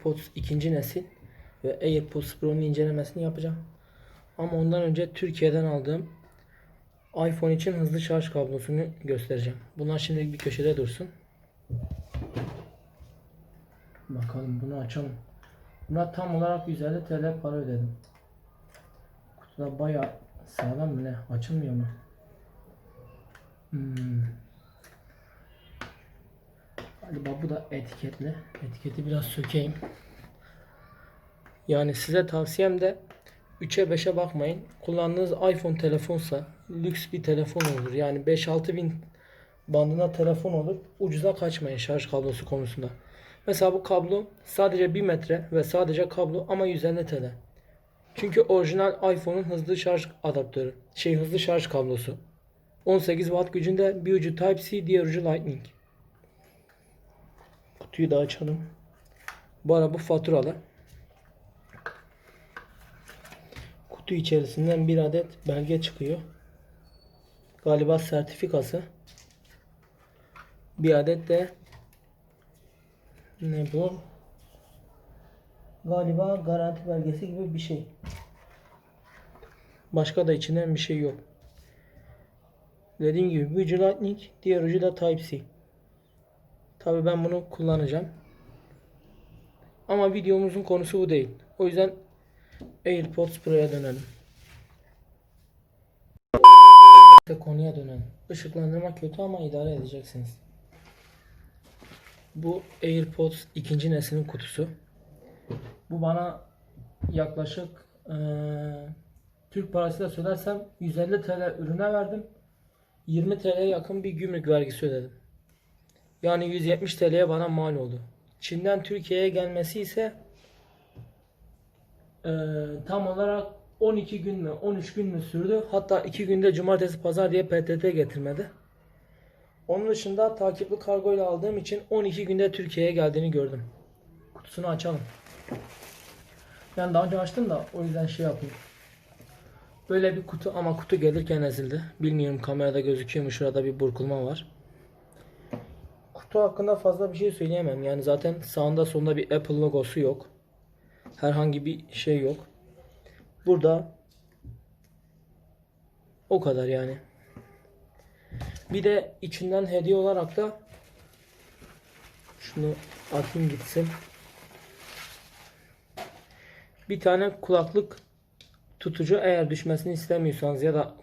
AirPods ikinci nesil ve AirPods Pro'nun incelemesini yapacağım. Ama ondan önce Türkiye'den aldığım iPhone için hızlı şarj kablosunu göstereceğim. Bunlar şimdilik bir köşede dursun. Bakalım bunu açalım. Buna tam olarak 150 TL para ödedim. Kutuda bayağı sağlam mı ne? Açılmıyor mu? Hmm. Galiba bu da etiketli. Etiketi biraz sökeyim. Yani size tavsiyem de 3'e 5'e bakmayın. Kullandığınız iPhone telefonsa lüks bir telefon olur. Yani 5-6 bin bandına telefon olur. Ucuza kaçmayın şarj kablosu konusunda. Mesela bu kablo sadece 1 metre ve sadece kablo ama 150 TL. Çünkü orijinal iPhone'un hızlı şarj adaptörü. Şey hızlı şarj kablosu. 18 watt gücünde bir ucu Type-C diğer ucu Lightning. Kutuyu da açalım. Bu araba bu faturalı. Kutu içerisinden bir adet belge çıkıyor. Galiba sertifikası. Bir adet de ne bu? Galiba garanti belgesi gibi bir şey. Başka da içinden bir şey yok. Dediğim gibi bir ucu Lightning, diğer ucu da Type-C. Tabii ben bunu kullanacağım. Ama videomuzun konusu bu değil. O yüzden AirPods Pro'ya dönelim. İşte konuya dönelim. Işıklandırma kötü ama idare edeceksiniz. Bu AirPods ikinci neslin kutusu. Bu bana yaklaşık eee, Türk parasıyla söylersem 150 TL ürüne verdim. 20 TL'ye yakın bir gümrük vergisi ödedim. Yani 170 TL'ye bana mal oldu. Çin'den Türkiye'ye gelmesi ise eee, tam olarak 12 gün mü 13 gün mü sürdü. Hatta 2 günde cumartesi pazar diye PTT getirmedi. Onun dışında takipli kargo ile aldığım için 12 günde Türkiye'ye geldiğini gördüm. Kutusunu açalım. Yani daha önce açtım da o yüzden şey yapayım. Böyle bir kutu ama kutu gelirken ezildi. Bilmiyorum kamerada gözüküyor mu şurada bir burkulma var. Kutu hakkında fazla bir şey söyleyemem. Yani zaten sağında solunda bir Apple logosu yok. Herhangi bir şey yok. Burada o kadar yani. Bir de içinden hediye olarak da şunu atayım gitsin. Bir tane kulaklık tutucu eğer düşmesini istemiyorsanız ya da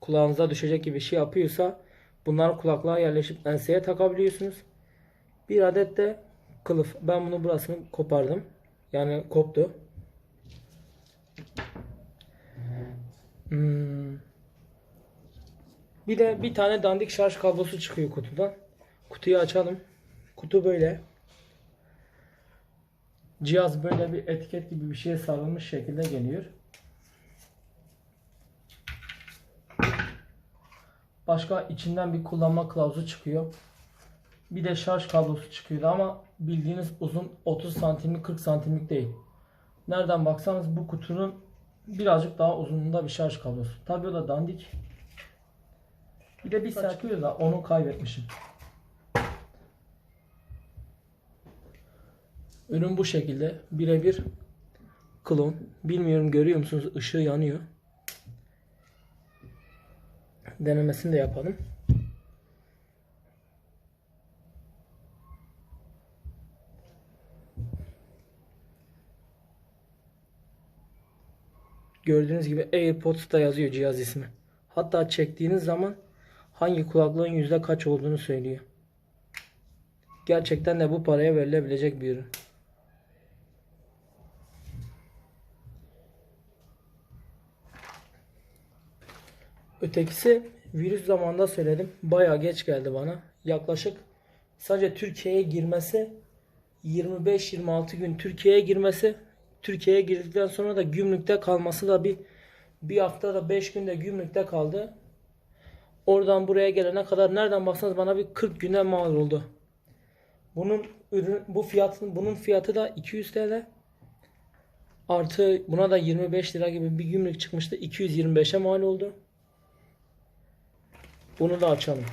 kulağınıza düşecek gibi bir şey yapıyorsa bunlar kulaklığa yerleşip enseye takabiliyorsunuz. Bir adet de kılıf. Ben bunu burasını kopardım. Yani koptu. Hmm. Bir de bir tane dandik şarj kablosu çıkıyor kutudan. Kutuyu açalım. Kutu böyle. Cihaz böyle bir etiket gibi bir şeye sarılmış şekilde geliyor. Başka içinden bir kullanma kılavuzu çıkıyor. Bir de şarj kablosu çıkıyordu ama bildiğiniz uzun 30 santimlik 40 santimlik değil. Nereden baksanız bu kutunun birazcık daha uzunluğunda bir şarj kablosu. Tabii o da dandik. Bir de bir serpiyor da onu kaybetmişim. Ürün bu şekilde birebir klon. Bilmiyorum görüyor musunuz ışığı yanıyor. Denemesini de yapalım. Gördüğünüz gibi AirPods da yazıyor cihaz ismi. Hatta çektiğiniz zaman hangi kulaklığın yüzde kaç olduğunu söylüyor. Gerçekten de bu paraya verilebilecek bir ürün. Ötekisi virüs zamanında söyledim. Bayağı geç geldi bana. Yaklaşık sadece Türkiye'ye girmesi 25-26 gün Türkiye'ye girmesi Türkiye'ye girdikten sonra da gümrükte kalması da bir bir hafta da 5 günde gümrükte kaldı. Oradan buraya gelene kadar nereden baksanız bana bir 40 güne mal oldu. Bunun ürün bu fiyatın bunun fiyatı da 200 TL. Artı buna da 25 lira gibi bir gümrük çıkmıştı. 225'e mal oldu. Bunu da açalım.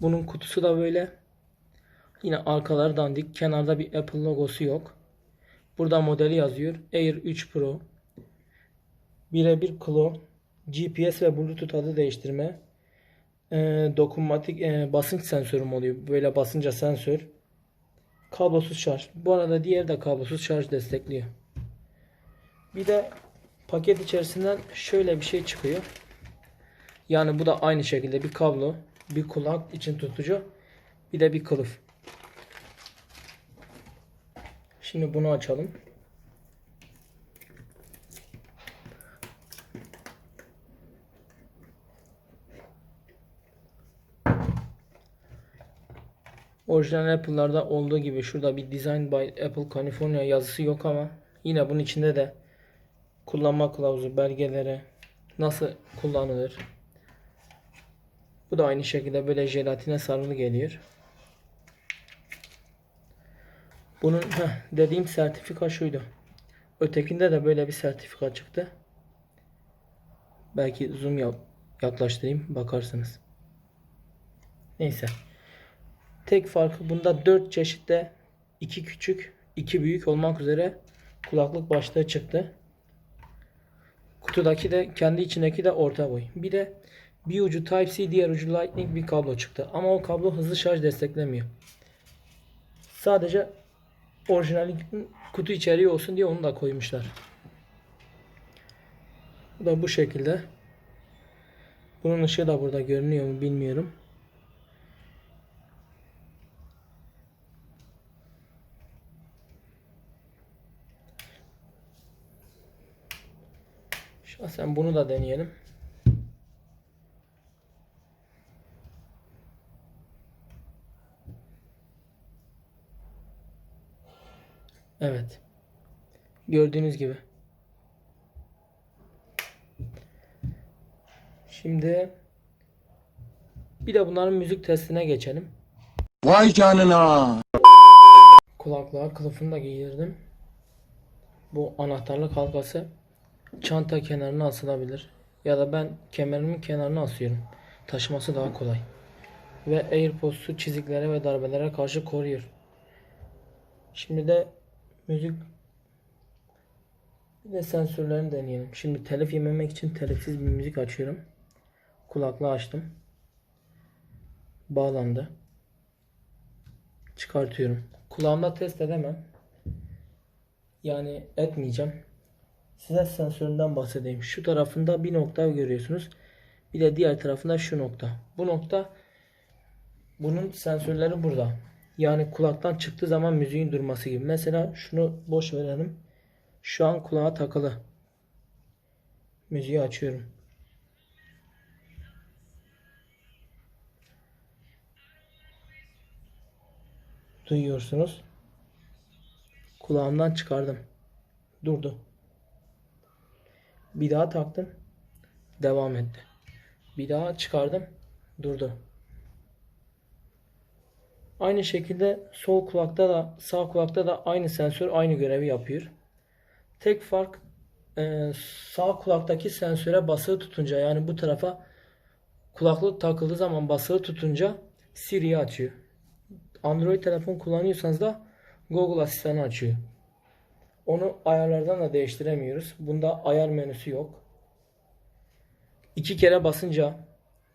Bunun kutusu da böyle. Yine arkaları dandik. Kenarda bir Apple logosu yok. Burada modeli yazıyor. Air 3 Pro. Birebir klo. GPS ve Bluetooth adı değiştirme. E, dokunmatik e, basınç sensörüm oluyor. Böyle basınca sensör. Kablosuz şarj. Bu arada diğer de kablosuz şarj destekliyor. Bir de paket içerisinden şöyle bir şey çıkıyor. Yani bu da aynı şekilde bir kablo, bir kulak için tutucu, bir de bir kılıf. Şimdi bunu açalım. Orijinal Apple'larda olduğu gibi şurada bir Design by Apple California yazısı yok ama yine bunun içinde de kullanma kılavuzu, belgeleri, nasıl kullanılır. Bu da aynı şekilde böyle jelatine sarılı geliyor. Bunun heh, dediğim sertifika şuydu. Ötekinde de böyle bir sertifika çıktı. Belki zoom yap yaklaştırayım bakarsınız. Neyse. Tek farkı bunda 4 çeşitte 2 küçük, 2 büyük olmak üzere kulaklık başlığı çıktı. Kutudaki de kendi içindeki de orta boy. Bir de bir ucu Type-C diğer ucu Lightning bir kablo çıktı. Ama o kablo hızlı şarj desteklemiyor. Sadece orijinal kutu içeriği olsun diye onu da koymuşlar. Bu da bu şekilde. Bunun ışığı da burada görünüyor mu bilmiyorum. Şahsen bunu da deneyelim. Evet. Gördüğünüz gibi. Şimdi bir de bunların müzik testine geçelim. Vay canına. Kulaklığa kılıfını da giydirdim. Bu anahtarlık halkası çanta kenarına asılabilir. Ya da ben kemerimin kenarına asıyorum. Taşıması daha kolay. Ve AirPods'u çiziklere ve darbelere karşı koruyor. Şimdi de müzik bir de sensörlerini deneyelim. Şimdi telif yememek için telifsiz bir müzik açıyorum. Kulaklığı açtım. Bağlandı. Çıkartıyorum. Kulağımda test edemem. Yani etmeyeceğim. Size sensöründen bahsedeyim. Şu tarafında bir nokta görüyorsunuz. Bir de diğer tarafında şu nokta. Bu nokta bunun sensörleri burada. Yani kulaktan çıktığı zaman müziğin durması gibi. Mesela şunu boş verelim. Şu an kulağa takılı. Müziği açıyorum. Duyuyorsunuz. Kulağımdan çıkardım. Durdu. Bir daha taktım. Devam etti. Bir daha çıkardım. Durdu. Aynı şekilde sol kulakta da sağ kulakta da aynı sensör aynı görevi yapıyor. Tek fark e, sağ kulaktaki sensöre basılı tutunca yani bu tarafa kulaklık takıldığı zaman basılı tutunca Siri'yi açıyor. Android telefon kullanıyorsanız da Google asistanı açıyor. Onu ayarlardan da değiştiremiyoruz. Bunda ayar menüsü yok. İki kere basınca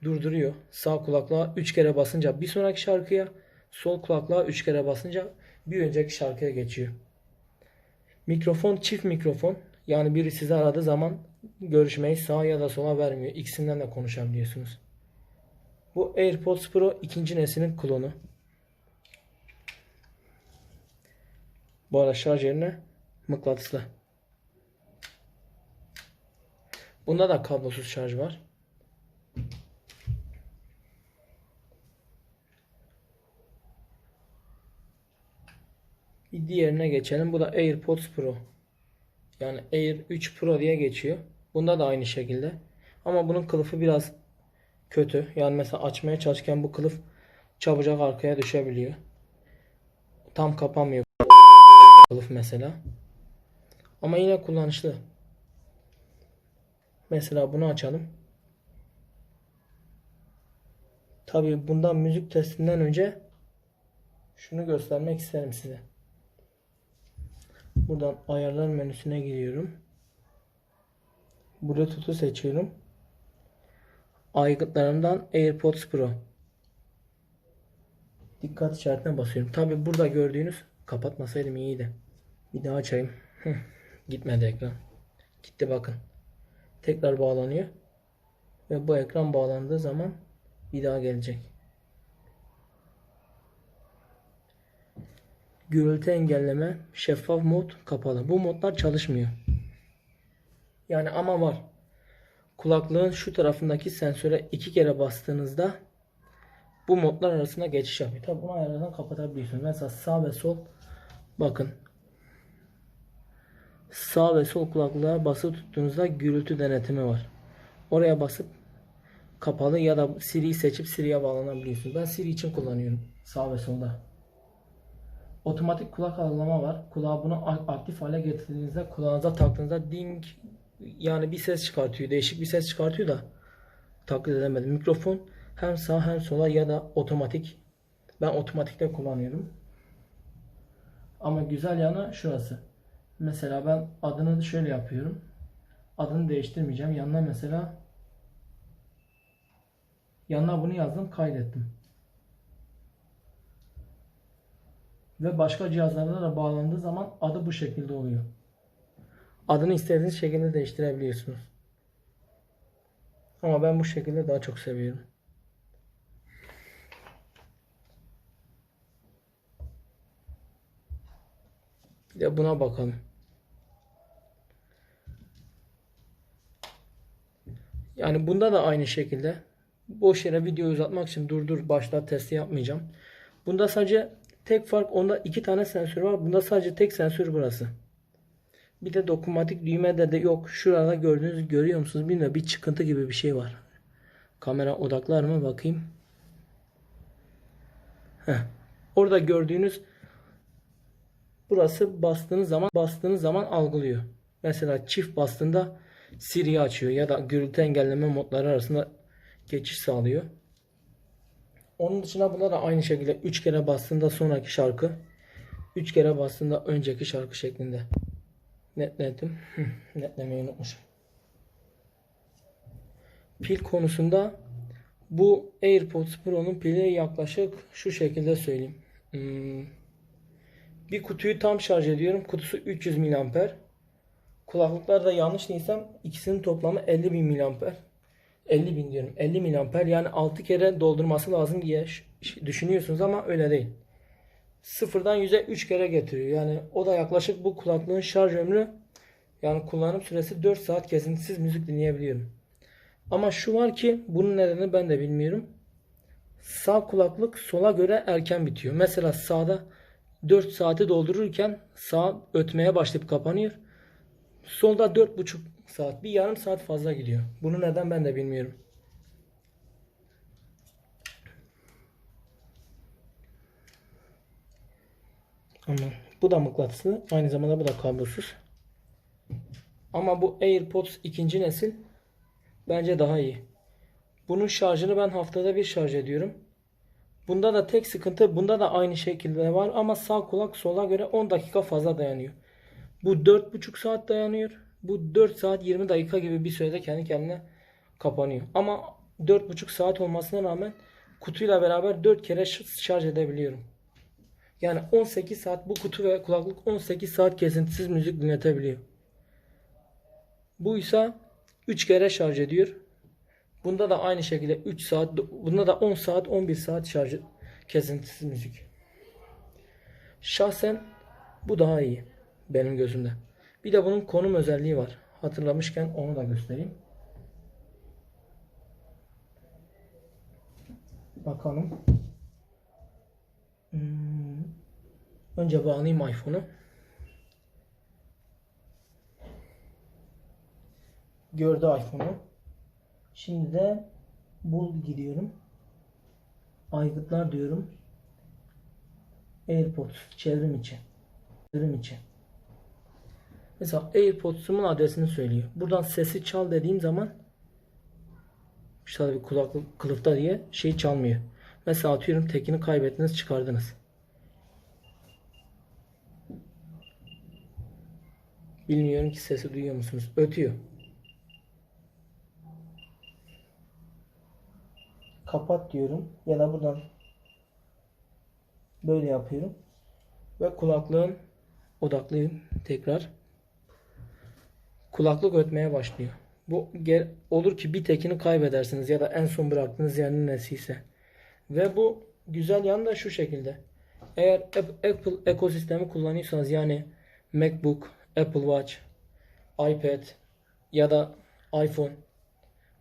durduruyor. Sağ kulaklığa üç kere basınca bir sonraki şarkıya, sol kulaklığa üç kere basınca bir önceki şarkıya geçiyor. Mikrofon çift mikrofon. Yani biri sizi aradığı zaman görüşmeyi sağa ya da sola vermiyor. İkisinden de konuşabiliyorsunuz. Bu AirPods Pro ikinci neslin klonu. Bu arada şarj yerine mıknatıslı. Bunda da kablosuz şarj var. Bir diğerine geçelim. Bu da AirPods Pro. Yani Air 3 Pro diye geçiyor. Bunda da aynı şekilde. Ama bunun kılıfı biraz kötü. Yani mesela açmaya çalışırken bu kılıf çabucak arkaya düşebiliyor. Tam kapanmıyor kılıf mesela. Ama yine kullanışlı. Mesela bunu açalım. Tabii bundan müzik testinden önce şunu göstermek isterim size. Buradan ayarlar menüsüne giriyorum. Bluetooth'u seçiyorum. Aygıtlarımdan AirPods Pro. Dikkat işaretine basıyorum. Tabi burada gördüğünüz kapatmasaydım iyiydi. Bir daha açayım. Gitmedi ekran. Gitti bakın. Tekrar bağlanıyor. Ve bu ekran bağlandığı zaman bir daha gelecek. Gürültü engelleme, şeffaf mod kapalı. Bu modlar çalışmıyor. Yani ama var. Kulaklığın şu tarafındaki sensöre iki kere bastığınızda bu modlar arasında geçiş yapıyor. Tabi bunu ayarlardan kapatabiliyorsunuz. Mesela sağ ve sol bakın. Sağ ve sol kulaklığa basılı tuttuğunuzda gürültü denetimi var. Oraya basıp kapalı ya da Siri'yi seçip Siri'ye bağlanabiliyorsunuz. Ben Siri için kullanıyorum. Sağ ve solda. Otomatik kulak algılama var. Kulağı bunu aktif hale getirdiğinizde kulağınıza taktığınızda ding yani bir ses çıkartıyor. Değişik bir ses çıkartıyor da taklit edemedim. Mikrofon hem sağ hem sola ya da otomatik. Ben otomatikte kullanıyorum. Ama güzel yanı şurası. Mesela ben adını şöyle yapıyorum. Adını değiştirmeyeceğim. Yanına mesela yanına bunu yazdım kaydettim. Ve başka cihazlarda da bağlandığı zaman adı bu şekilde oluyor. Adını istediğiniz şekilde değiştirebiliyorsunuz. Ama ben bu şekilde daha çok seviyorum. Bir de buna bakalım. Yani bunda da aynı şekilde. Boş yere video uzatmak için durdur başlat testi yapmayacağım. Bunda sadece tek fark onda iki tane sensör var. Bunda sadece tek sensör burası. Bir de dokunmatik düğme de, de yok. Şurada gördüğünüz görüyor musunuz bilmiyorum. Bir çıkıntı gibi bir şey var. Kamera odaklar mı bakayım. Heh. Orada gördüğünüz burası bastığınız zaman bastığınız zaman algılıyor. Mesela çift bastığında Siri açıyor ya da gürültü engelleme modları arasında geçiş sağlıyor. Onun dışında bunda da aynı şekilde 3 kere bastığında sonraki şarkı 3 kere bastığında önceki şarkı şeklinde netledim. Netlemeyi unutmuşum. Pil konusunda bu AirPods Pro'nun pili yaklaşık şu şekilde söyleyeyim. Hmm, bir kutuyu tam şarj ediyorum. Kutusu 300 mAh. Kulaklıklar da yanlış değilsem ikisinin toplamı 50 bin mAh. 50 bin diyorum. 50 mAh yani 6 kere doldurması lazım diye düşünüyorsunuz ama öyle değil. Sıfırdan 100'e 3 kere getiriyor. Yani o da yaklaşık bu kulaklığın şarj ömrü yani kullanım süresi 4 saat kesintisiz müzik dinleyebiliyorum. Ama şu var ki bunun nedenini ben de bilmiyorum. Sağ kulaklık sola göre erken bitiyor. Mesela sağda 4 saati doldururken sağ ötmeye başlayıp kapanıyor. Solda 4,5 saat, bir yarım saat fazla gidiyor. Bunu neden ben de bilmiyorum. Ama bu da mıknatıslı. Aynı zamanda bu da kablosuz. Ama bu AirPods ikinci nesil bence daha iyi. Bunun şarjını ben haftada bir şarj ediyorum. Bunda da tek sıkıntı bunda da aynı şekilde var ama sağ kulak sola göre 10 dakika fazla dayanıyor. Bu 4,5 saat dayanıyor. Bu 4 saat 20 dakika gibi bir sürede kendi kendine kapanıyor. Ama 4,5 saat olmasına rağmen kutuyla beraber 4 kere şarj edebiliyorum. Yani 18 saat bu kutu ve kulaklık 18 saat kesintisiz müzik dinletebiliyor. Bu ise 3 kere şarj ediyor. Bunda da aynı şekilde 3 saat, bunda da 10 saat, 11 saat şarj kesintisiz müzik. Şahsen bu daha iyi benim gözümde. Bir de bunun konum özelliği var. Hatırlamışken onu da göstereyim. Bakalım. Hmm. Önce bağlayayım iPhone'u. Gördü iPhone'u. Şimdi de bul gidiyorum. Aygıtlar diyorum. AirPods çevrim içi. Çevrim içi. Mesela AirPods'umun adresini söylüyor. Buradan sesi çal dediğim zaman işte bir kulaklık kılıfta diye şey çalmıyor. Mesela atıyorum tekini kaybettiniz çıkardınız. Bilmiyorum ki sesi duyuyor musunuz? Ötüyor. Kapat diyorum ya da buradan böyle yapıyorum. Ve kulaklığın odaklıyım tekrar. Kulaklık ötmeye başlıyor. Bu olur ki bir tekini kaybedersiniz ya da en son bıraktığınız yerin nesiyse. Ve bu güzel yanı da şu şekilde. Eğer Ap- Apple ekosistemi kullanıyorsanız yani MacBook, Apple Watch, iPad ya da iPhone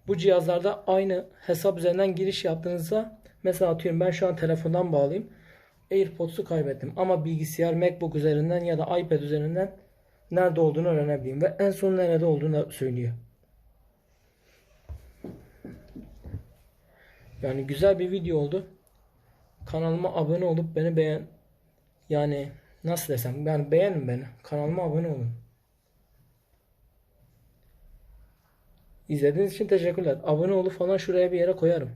bu cihazlarda aynı hesap üzerinden giriş yaptığınızda mesela atıyorum ben şu an telefondan bağlayayım. AirPods'u kaybettim ama bilgisayar MacBook üzerinden ya da iPad üzerinden nerede olduğunu öğrenebileyim ve en son nerede olduğunu söylüyor. Yani güzel bir video oldu. Kanalıma abone olup beni beğen yani nasıl desem yani beğenin beni. Kanalıma abone olun. İzlediğiniz için teşekkürler. Abone olup falan şuraya bir yere koyarım.